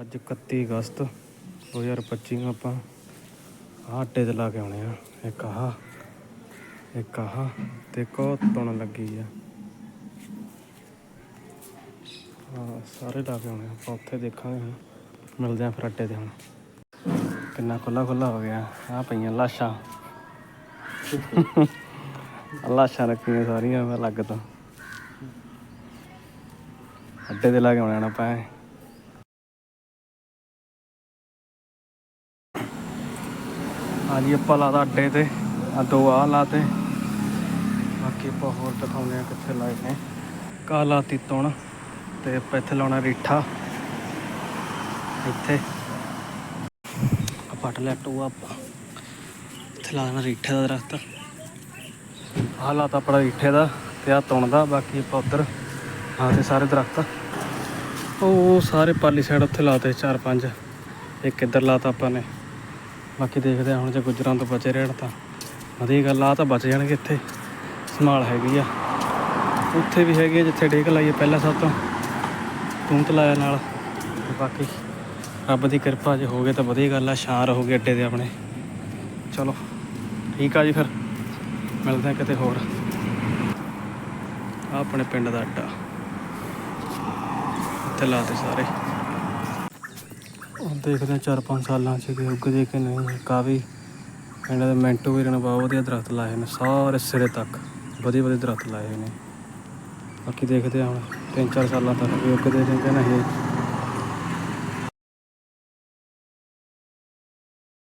ਅੱਜ 31 ਅਗਸਤ 2025 ਨੂੰ ਆਪਾਂ ਆਹ ਅੱਡੇ ਤੇ ਲਾ ਕੇ ਆਉਣੇ ਆ। ਇੱਕ ਆਹ ਇੱਕ ਆਹ ਤੇ ਕੋ ਤੁਣ ਲੱਗੀ ਆ। ਹਾਂ ਸਾਰੇ ਲਾ ਕੇ ਆਉਣੇ ਆ। ਆਪਾਂ ਉੱਥੇ ਦੇਖਾਂਗੇ ਹੁਣ। ਮਿਲਦੇ ਆ ਫਿਰ ਅੱਡੇ ਤੇ ਹੁਣ। ਕਿੰਨਾ ਖੁੱਲਾ ਖੁੱਲਾ ਹੋ ਗਿਆ। ਆ ਪਈਆਂ ਲਾਸ਼ਾਂ। ਲਾਸ਼ਾਂ ਰੱਖੀਆਂ ਸਾਰੀਆਂ ਮੈਂ ਲੱਗ ਤੋਂ। ਅੱਡੇ ਤੇ ਲਾ ਕੇ ਆਉਣਾ ਆਪਾਂ। ਐਂ। ਹਾਂਜੀ ਆਪਾਂ ਲਾਦਾ ਅੱਡੇ ਤੇ ਆ ਦੋ ਆ ਲਾਤੇ ਬਾਕੀ ਆਪਾਂ ਹੋਰ ਦਿਖਾਉਂਦੇ ਆ ਕਿੱਥੇ ਲਾਏ ਨੇ। ਕਾ ਲਾਤੀ ਤੁਣ ਤੇ ਆਪਾਂ ਇੱਥੇ ਲਾਉਣਾ ਰੀਠਾ। ਇੱਥੇ। ਆ ਪੱਟ ਟੂਆ ਆਪਾਂ। ਇੱਥੇ ਲਾਉਣਾ ਰੀਠੇ ਦਾ ਦਰਖਤ। ਆਹ ਲਾਤਾ ਆਪਣਾ ਰੀਠੇ ਦਾ ਤੇ ਆ ਤੁਣ ਦਾ, ਬਾਕੀ ਆਪਾਂ ਉੱਧਰ ਆ ਤੇ ਸਾਰੇ ਦਰਖਤ। ਉਹ ਸਾਰੇ ਪਾਲੀ ਸਾਈਡ ਉੱਥੇ ਲਾਤੇ ਚਾਰ ਪੰਜ। ਇੱਕ ਇੱਧਰ ਲਾਤਾ ਆਪਾਂ ਨੇ। ਬਾਕੀ ਦੇਖਦੇ ਹਾਂ ਹੁਣ ਜੇ ਗੁੱਜਰਾਂ ਤੋਂ ਬਚੇ ਰਹਿਣ ਤਾਂ ਵਧੀਆ ਗੱਲ ਆ ਤਾਂ ਬਚ ਜਾਣਗੇ ਇੱਥੇ। ਸੰਭਾਲ ਹੈਗੀ ਆ। ਉੱਥੇ ਵੀ ਹੈਗੀ ਆ ਜਿੱਥੇ ਡੇਕ ਲਾਈਏ ਪਹਿਲਾਂ ਸਭ ਤੋਂ। ਤੂੰਤ ਲਾਇਆ ਨਾਲ। ਬਾਕੀ ਰੱਬ ਦੀ ਕਿਰਪਾ ਜੇ ਹੋ ਗਏ ਤਾਂ ਵਧੀਆ ਗੱਲ ਆ, ਛਾਂ ਰਹੂਗੀ ਅੱਡੇ ਦੇ ਆਪਣੇ। ਚਲੋ, ਠੀਕ ਆ ਜੀ ਫਿਰ। ਮਿਲਦੇ ਆ ਕਿਤੇ ਹੋਰ। ਆ ਆਪਣੇ ਪਿੰਡ ਦਾ ਅੱਡਾ। ਇੱਥੇ ਲਾਤੇ ਸਾਰੇ। ਦੇਖਦੇ ਹਾਂ ਚਾਰ ਪੰਜ ਸਾਲਾਂ ਚ ਕਿ ਉੱਗਦੇ ਕਿ ਨਹੀਂ ਕਾਫੀ ਇਹਨਾਂ ਦੇ ਮੈਂਟੋ ਵੀਰਾਂ ਨੇ ਬਹੁਤ ਵਧੀਆ ਦਰਖਤ ਲਾਏ ਨੇ, ਸਾਰੇ ਸਿਰੇ ਤੱਕ ਵਧੀਆ ਵਧੀਆ ਦਰਖਤ ਲਾਏ ਨੇ। ਬਾਕੀ ਦੇਖਦੇ ਹਾਂ ਹੁਣ, ਤਿੰਨ ਚਾਰ ਸਾਲਾਂ ਤੱਕ ਵੀ ਉੱਗਦੇ ਨੇ ਕਿ ਨਹੀਂ